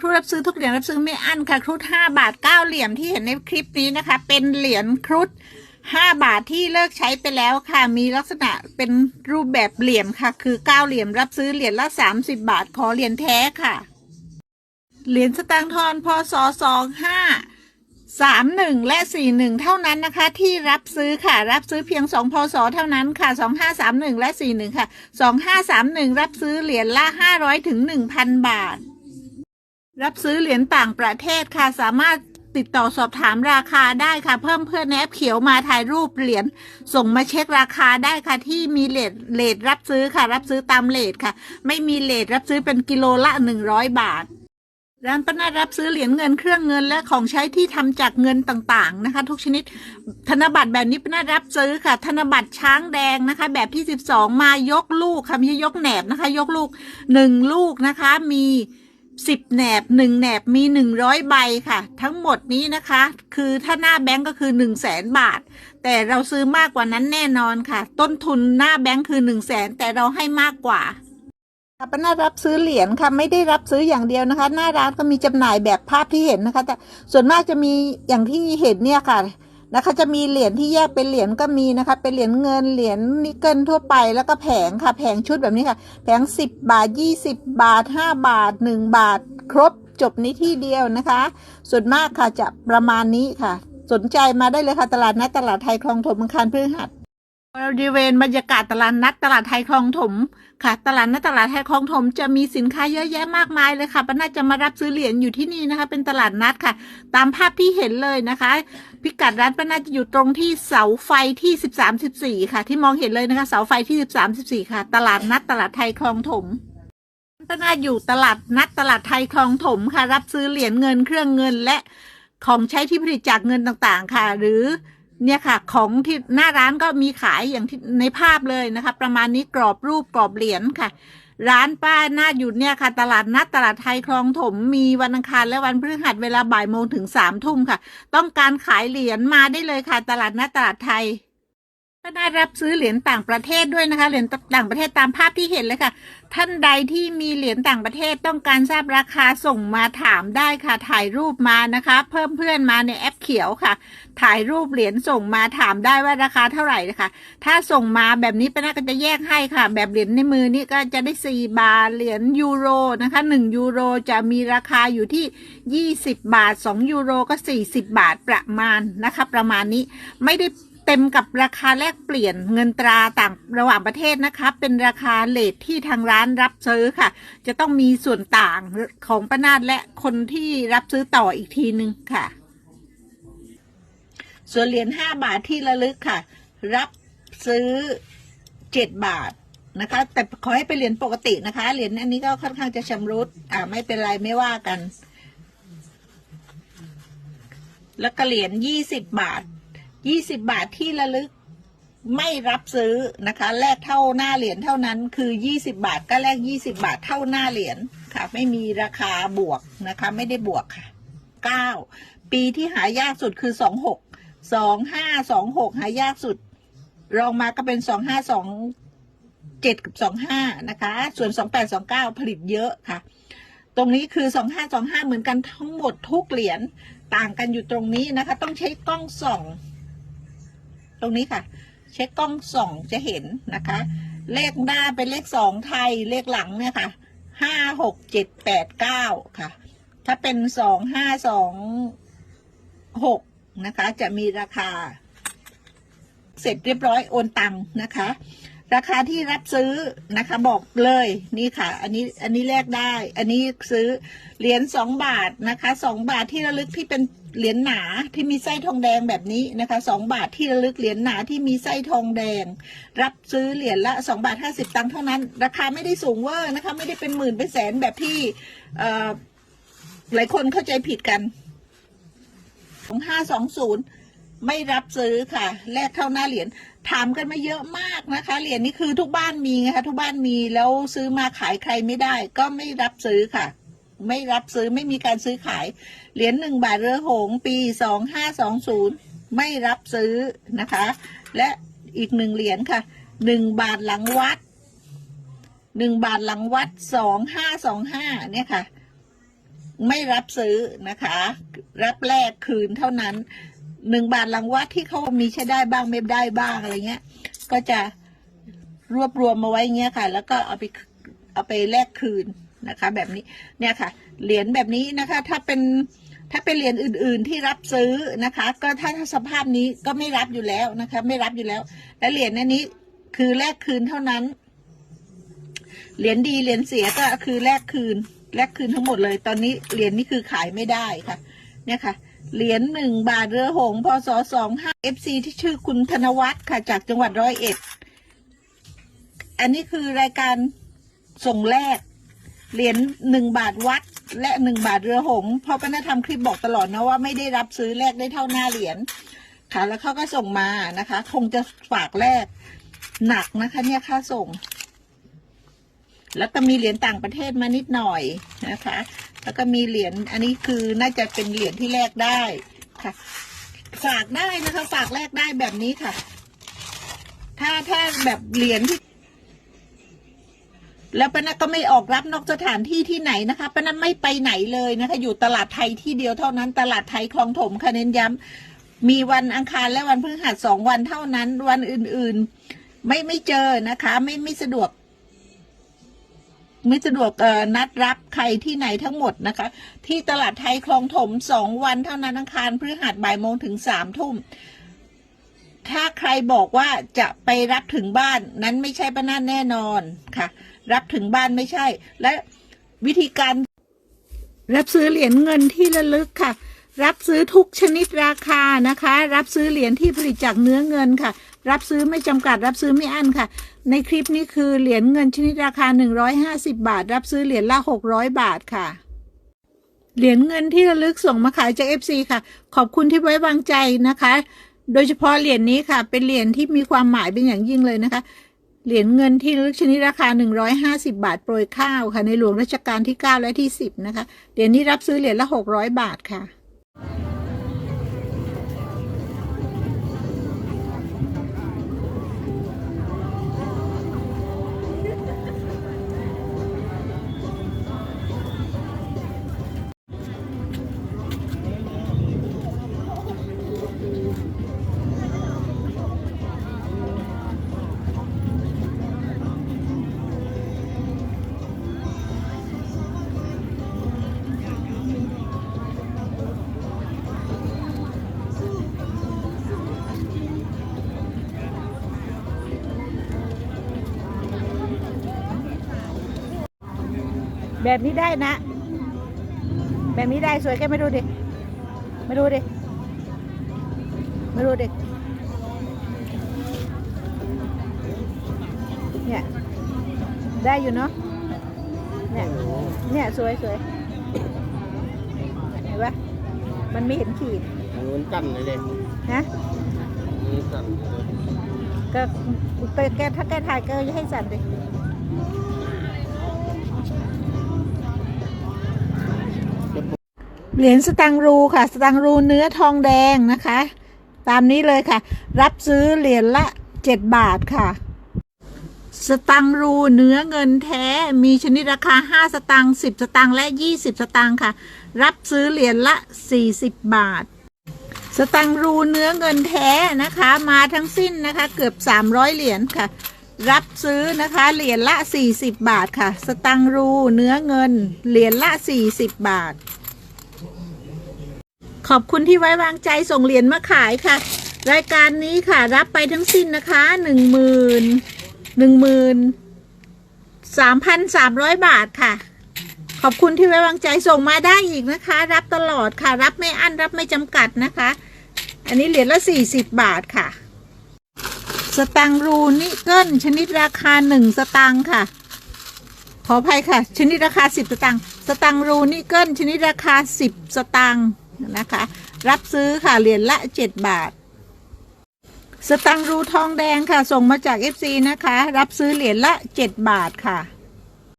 ครูรับซื้อทุกเหรียญรับซื้อไม่อั้นค่ะครุฑห้าบาทเก้าเหรียญที่เห็นในคลิปนี้นะคะ เป็นเหรียญครุฑห้าบาทที่เลิกใช้ไปแล้วค่ะ มีลักษณะเป็นรูปแบบเหรียญค่ะ คือเก้าเหรียญรับซื้อเหรียญละสามสิบบาทขอเหรียญแท้ค่ะ เหรียญสตางค์ทอนพศสองห้าสามหนึ่งและสี่หนึ่งเท่านั้นนะคะ ที่รับซื้อค่ะ รับซื้อเพียงสองพศเท่านั้นค่ะสองห้าสามหนึ่งและสี่หนึ่งค่ะสองห้าสามหนึ่งรับซื้อเหรียญละห้าร้อยถึงหนึ่งพันบาท รับซื้อเหรียญต่างประเทศค่ะ สามารถติดต่อสอบถามราคาได้ค่ะ เพิ่มเพื่อนแอปเขียวมาถ่ายรูปเหรียญส่งมาเช็คราคาได้ค่ะ ที่มีเลทเลทรับซื้อค่ะ รับซื้อตามเลทค่ะ ไม่มีเลทรับซื้อเป็นกิโลละหนึ่งร้อยบาท ร้านป้านารับซื้อเหรียญเงินเครื่องเงินและของใช้ที่ทำจากเงินต่างๆนะคะ ทุกชนิด ธนบัตรแบบนี้ป้านารับซื้อค่ะ ธนบัตรช้างแดงนะคะ แบบที่สิบสองมายกลูกค่ะไม่ใช่ยกแหนบนะคะ ยกลูกหนึ่งลูกนะคะมี สิบแหนบหนึ่งแหนบมีหนึ่งร้อยใบค่ะ ทั้งหมดนี้นะคะ คือถ้าหน้าแบงก์ก็คือหนึ่งแสนบาท แต่เราซื้อมากกว่านั้นแน่นอนค่ะ ต้นทุนหน้าแบงก์คือหนึ่งแสนแต่เราให้มากกว่าค่ะป้านารับซื้อเหรียญค่ะไม่ได้รับซื้ออย่างเดียวนะคะ หน้าร้านก็มีจำหน่ายแบบภาพที่เห็นนะคะ แต่ส่วนมากจะมีอย่างที่เห็นเนี่ยค่ะ นะคะจะมีเหรียญที่แยกเป็นเหรียญก็มีนะคะ เป็นเหรียญเงินเหรียญนิกเกิลทั่วไปแล้วก็แผงค่ะ แผงชุดแบบนี้ค่ะ แผงสิบบาทยี่สิบบาทห้าบาทหนึ่งบาท ครบจบในที่เดียวนะคะ ส่วนมากค่ะจะประมาณนี้ค่ะ สนใจมาได้เลยค่ะ ตลาดนัดตลาดไทยคลองถมอังคารพฤหัสบริเวณบรรยากาศตลาดนัดตลาดไทยคลองถม ค่ะ ตลาดนัดตลาดไทยคลองถมจะมีสินค้าเยอะแยะมากมายเลยค่ะป้าน่าจะมารับซื้อเหรียญอยู่ที่นี่นะคะ เป็นตลาดนัดค่ะ ตามภาพที่เห็นเลยนะคะ พิกัดร้านป้าน่าจะอยู่ตรงที่เสาไฟที่สิบสามสิบสี่ค่ะ ที่มองเห็นเลยนะคะ เสาไฟที่สิบสามสิบสี่ค่ะ ตลาดนัดตลาดไทยคลองถมป้าน่าอยู่ตลาดนัดตลาดไทยคลองถมค่ะ รับซื้อเหรียญเงินเครื่องเงินและของใช้ที่ผลิตจากเงินต่างๆ ค่ะ หรือ เนี่ยค่ะ ของที่หน้าร้านก็มีขายอย่างที่ในภาพเลยนะคะ ประมาณนี้กรอบรูปกรอบเหรียญค่ะ ร้านป้าหน้าหยุดเนี่ยค่ะ ตลาดนัดตลาดไทยคลองถมมีวันอังคารและวันพฤหัสเวลาบ่ายโมงถึงสามทุ่มค่ะ ต้องการขายเหรียญมาได้เลยค่ะ ตลาดนัดตลาดไทย ก็ได้รับซื้อเหรียญต่างประเทศด้วยนะคะ เหรียญต่างประเทศตามภาพที่เห็นเลยค่ะ ท่านใดที่มีเหรียญต่างประเทศต้องการทราบราคาส่งมาถามได้ค่ะ ถ่ายรูปมานะคะ เพิ่มเพื่อนมาในแอปเขียวค่ะ ถ่ายรูปเหรียญส่งมาถามได้ว่าราคาเท่าไหร่นะคะ ถ้าส่งมาแบบนี้ป้านาก็จะแยกให้ค่ะ แบบเหรียญในมือนี่ก็จะได้สี่บาท เหรียญยูโรนะคะหนึ่งยูโรจะมีราคาอยู่ที่ยี่สิบบาทสองยูโรก็สี่สิบบาทประมาณนะคะ ประมาณนี้ไม่ได้ เต็มกับราคาแลกเปลี่ยนเงินตราต่างระหว่างประเทศนะคะ เป็นราคาเลทที่ทางร้านรับซื้อค่ะ จะต้องมีส่วนต่างของป้านาดและคนที่รับซื้อต่ออีกทีนึงค่ะ ส่วนเหรียญห้าบาทที่ระลึกค่ะ รับซื้อเจ็ดบาทนะคะ แต่ขอให้เป็นเหรียญปกตินะคะ เหรียญอันนี้ก็ค่อนข้างจะชำรุดอ่าไม่เป็นไรไม่ว่ากัน แล้วก็เหรียญยี่สิบบาท ยี่สิบบาทที่ระลึกไม่รับซื้อนะคะ แลกเท่าหน้าเหรียญเท่านั้นคือยี่สิบาทก็แลกยี่สิบาทเท่าหน้าเหรียญค่ะ ไม่มีราคาบวกนะคะ ไม่ได้บวกค่ะเก้าปีที่หายากสุดคือสองหกสองห้าสองหกหายากสุด รองมาก็เป็นสองห้าสองเจ็ดกับสองห้านะคะ ส่วนสองแปดสองเก้าผลิตเยอะค่ะ ตรงนี้คือสองห้าสองห้าเหมือนกันทั้งหมดทุกเหรียญต่างกันอยู่ตรงนี้นะคะ ต้องใช้กล้องส่อง ตรงนี้ค่ะ เช็คกล้องส่องจะเห็นนะคะ เลขหน้าเป็นเลขสองไทยเลขหลังเนี่ยค่ะห้าหกเจ็ดแปดเก้าค่ะ ถ้าเป็นสองห้าสองหกนะคะ จะมีราคา เสร็จเรียบร้อยโอนตังค์นะคะ ราคาที่รับซื้อนะคะ บอกเลยนี่ค่ะ อันนี้อันนี้แลกได้ อันนี้ซื้อเหรียญสองบาทนะคะสองบาทที่ระลึกที่เป็น เหรียญหนาที่มีไส้ทองแดงแบบนี้นะคะสองบาทที่ระลึกเหรียญหนาที่มีไส้ทองแดง รับซื้อเหรียญละสองบาทห้าสิบตังค์เท่านั้น ราคาไม่ได้สูงเวอร์นะคะ ไม่ได้เป็นหมื่นเป็นแสนแบบที่หลายคนเข้าใจผิดกันสองห้าสองศูนย์ไม่รับซื้อค่ะ แลกเท่าหน้าเหรียญถามกันมาเยอะมากนะคะ เหรียญนี้คือทุกบ้านมีไงคะทุกบ้านมีแล้วซื้อมาขายใครไม่ได้ ก็ไม่รับซื้อค่ะ ไม่รับซื้อไม่มีการซื้อขาย เหรียญหนึ่งบาทเรือหงปีสองห้าสองศูนย์ไม่รับซื้อนะคะ และอีกหนึ่งเหรียญค่ะหนึ่งบาทหลังวัดหนึ่งบาทหลังวัดสองห้าสองห้าเนี่ยค่ะ ไม่รับซื้อนะคะ รับแลกคืนเท่านั้นหนึ่งบาทรางวัดที่เขามีใช้ได้บ้างไม่ได้บ้างอะไรเงี้ย ก็จะรวบรวมมาไว้เงี้ยค่ะ แล้วก็เอาไปเอาไปแลกคืน นะคะ แบบนี้เนี่ยค่ะ เหรียญแบบนี้นะคะ ถ้าเป็นถ้าเป็นเหรียญอื่น ๆ ที่รับซื้อนะคะ ก็ถ้าสภาพนี้ก็ไม่รับอยู่แล้วนะคะ ไม่รับอยู่แล้ว และเหรียญอันนี้คือแลกคืนเท่านั้น เหรียญดีเหรียญเสียก็คือแลกคืนแลกคืนทั้งหมดเลย ตอนนี้เหรียญนี่คือขายไม่ได้ค่ะ เนี่ยค่ะเหรียญหนึ่งบาทเรือหงพศสองห้าเอฟซีที่ชื่อคุณธนวัฒน์ค่ะจากจังหวัดร้อยเอ็ด อันนี้คือรายการส่งแลก เหรียญหนึ่งบาทวัด และหนึ่งบาทเรือหงเพราะป้านาทำคลิปบอกตลอดนะว่าไม่ได้รับซื้อแลกได้เท่าหน้าเหรียญค่ะ แล้วเขาก็ส่งมานะคะ คงจะฝากแลกหนักนะคะ เนี่ยค่าส่ง แล้วก็มีเหรียญต่างประเทศมานิดหน่อยนะคะ แล้วก็มีเหรียญอันนี้คือน่าจะเป็นเหรียญที่แลกได้ค่ะ ฝากได้นะคะ ฝากแลกได้แบบนี้ค่ะ ถ้าถ้าแบบเหรียญที่ แล้วป้านัก็ไม่ออกรับนอกสถานที่ที่ไหนนะคะป้านัไม่ไปไหนเลยนะคะ อยู่ตลาดไทยที่เดียวเท่านั้น ตลาดไทยคลองถมค่ะเน้นย้ำมีวันอังคารและวันพฤหัสสองวันเท่านั้น วันอื่นๆ ไม่ไม่เจอนะคะ ไม่ไม่สะดวกไม่สะดวกเอ่อนัดรับใครที่ไหนทั้งหมดนะคะ ที่ตลาดไทยคลองถมสองวันเท่านั้นอังคารพฤหัสบ่ายโมงถึงสามทุ่มถ้าใครบอกว่าจะไปรับถึงบ้านนั้นไม่ใช่ป้านาแน่นอนค่ะ รับถึงบ้านไม่ใช่ และวิธีการ รับซื้อเหรียญเงินที่ระลึกค่ะ รับซื้อทุกชนิดราคานะคะ รับซื้อเหรียญที่ผลิตจากเนื้อเงินค่ะ รับซื้อไม่จำกัด รับซื้อไม่อั้นค่ะ ในคลิปนี้คือเหรียญเงินชนิดราคา 150 บาท รับซื้อเหรียญละ600 บาทค่ะเหรียญเงินที่ระลึกส่งมาขายจาก FC ค่ะ ขอบคุณที่ไว้วางใจนะคะ โดยเฉพาะเหรียญนี้ค่ะ เป็นเหรียญที่มีความหมายเป็นอย่างยิ่งเลยนะคะ เหรียญเงินที่ลึกชนิดราคา 150 บาท โปรยข้าวค่ะ ในหลวงรัชกาลที่ 9 และที่ 10 นะคะ เหรียญนี้รับซื้อเหรียญละ 600 บาทค่ะ แบบนี้ได้นะ แบบนี้ได้สวยแกไม่ดูดิไม่ดูดิไม่ดูดิเนี่ยได้อยู่เนาะเนี่ยเนี่ยสวยสวยเห็นปะมันไม่เห็นขีดมันจันเลยเด็กนะมันจันเลยก็แต่แกถ้าแกถ่ายก็ให้สั่นดิ เหรียญสตังรูค่ะ สตังรูเนื้อทองแดงนะคะ ตามนี้เลยค่ะ รับซื้อเหรียญละเจ็ดบาทค่ะ สตังรูเนื้อเงินแท้มีชนิดราคาห้าสตังค์สิบสตังค์และยี่สิบสตังค์ค่ะ รับซื้อเหรียญละสี่สิบบาท สตังรูเนื้อเงินแท้นะคะ มาทั้งสิ้นนะคะ เกือบสามร้อยเหรียญค่ะ รับซื้อนะคะเหรียญละสี่สิบบาทค่ะ สตังรูเนื้อเงินเหรียญละสี่สิบบาท ขอบคุณที่ไว้วางใจส่งเหรียญมาขายค่ะ รายการนี้ค่ะรับไปทั้งสิ้นนะคะหนึ่งหมื่นหนึ่งหมื่นสามพันสามร้อยบาทค่ะ ขอบคุณที่ไว้วางใจส่งมาได้อีกนะคะ รับตลอดค่ะ รับไม่อั้นรับไม่จำกัดนะคะ อันนี้เหรียญละสี่สิบบาทค่ะ สตังรูนิเกิลชนิดราคาหนึ่งสตังค่ะขออภัยค่ะ ชนิดราคาสิบสตังค์ สตังค์รูนิเกิลชนิดราคาสิบสตังค์ นะคะ รับซื้อค่ะเหรียญละเจ็ดบาท สตังรูทองแดงค่ะ ส่งมาจาก FC นะคะ รับซื้อเหรียญละเจ็ดบาทค่ะ